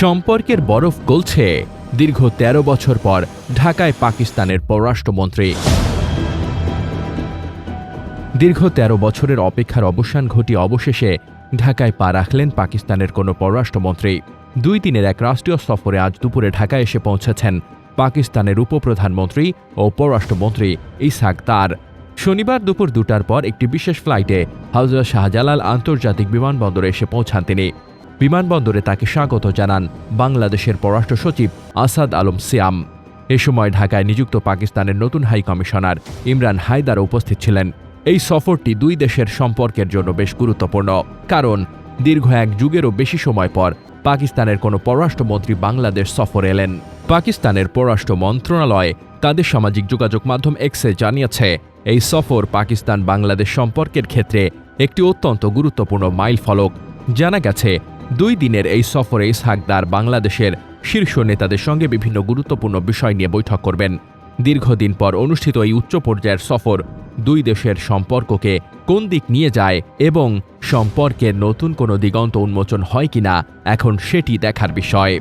সম্পর্কের বরফ গলছে। দীর্ঘ ১৩ বছর পর ঢাকায় পাকিস্তানের পররাষ্ট্রমন্ত্রী। দীর্ঘ ১৩ বছরের অপেক্ষার অবসান ঘটিয়ে অবশেষে ঢাকায় পা রাখলেন পাকিস্তানের কোনো পররাষ্ট্রমন্ত্রী। দুই দিনের এক রাষ্ট্রীয় সফরে আজ দুপুরে ঢাকায় এসে পৌঁছেছেন পাকিস্তানের উপপ্রধানমন্ত্রী ও পররাষ্ট্রমন্ত্রী ইসাক তার। শনিবার দুপুর দুটার পর একটি বিশেষ ফ্লাইটে হজরত শাহজালাল আন্তর্জাতিক বিমানবন্দরে এসে পৌঁছান তিনি। বিমানবন্দরে তাকে স্বাগত জানান বাংলাদেশের পররাষ্ট্র সচিব আসাদ আলম সিয়াম। এ সময় ঢাকায় নিযুক্ত পাকিস্তানের নতুন হাই কমিশনার ইমরান হায়দার উপস্থিত ছিলেন। এই সফরটি দুই দেশের সম্পর্কের জন্য বেশ গুরুত্বপূর্ণ, কারণ দীর্ঘ এক যুগেরও বেশি সময় পর পাকিস্তানের কোনো পররাষ্ট্রমন্ত্রী বাংলাদেশ সফর এলেন। পাকিস্তানের পররাষ্ট্র মন্ত্রণালয় তাদের সামাজিক যোগাযোগ মাধ্যম এক্সে জানিয়েছে, এই সফর পাকিস্তান বাংলাদেশ সম্পর্কের ক্ষেত্রে একটি অত্যন্ত গুরুত্বপূর্ণ মাইল ফলক জানা গেছে দুই দিনের এই সফরে ইসহাকদার বাংলাদেশের শীর্ষ নেতাদের সঙ্গে বিভিন্ন গুরুত্বপূর্ণ বিষয় নিয়ে বৈঠক করবেন। দীর্ঘদিন পর অনুষ্ঠিত এই উচ্চ পর্যায়ের সফর দুই দেশের সম্পর্ককে কোন দিক নিয়ে যায় এবং সম্পর্কের নতুন কোনো দিগন্ত উন্মোচন হয় কিনা, এখন সেটি দেখার বিষয়।